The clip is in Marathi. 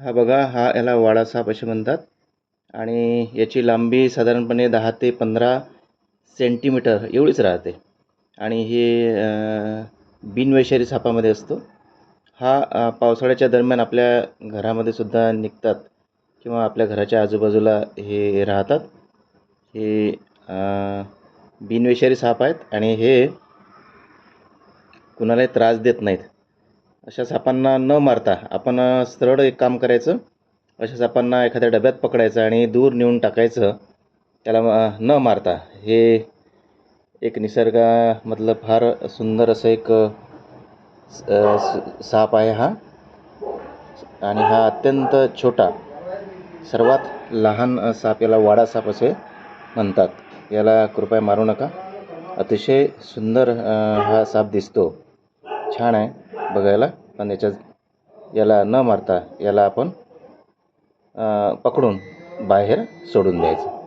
हा बघा हा याला वाडा साप असे म्हणतात. आणि याची लांबी साधारणपणे दहा ते पंधरा सेंटीमीटर एवढीच राहते. आणि हे बिनवैशारी सापामध्ये असतो. हा पावसाळ्याच्या दरम्यान आपल्या घरामध्ये सुद्धा निघतात किंवा आपल्या घराच्या आजूबाजूला हे राहतात. हे बिनवेशारी साप आहेत आणि हे कुणालाही त्रास देत नाहीत. अशा सापांना न मारता आपण सरळ एक काम करायचं. अशा सापांना एखाद्या डब्यात पकडायचं आणि दूर नेऊन टाकायचं. त्याला न मारता. हे एक निसर्गामधलं फार सुंदर असं एक स- साप आहे हा. आणि हा अत्यंत छोटा सर्वात लहान साप याला वाडा साप असे म्हणतात. याला कृपया मारू नका. अतिशय सुंदर हा साप दिसतो. छान आहे. बघायला. आणि याच्या याला न मारता याला आपण पकडून बाहेर सोडून द्यायचं.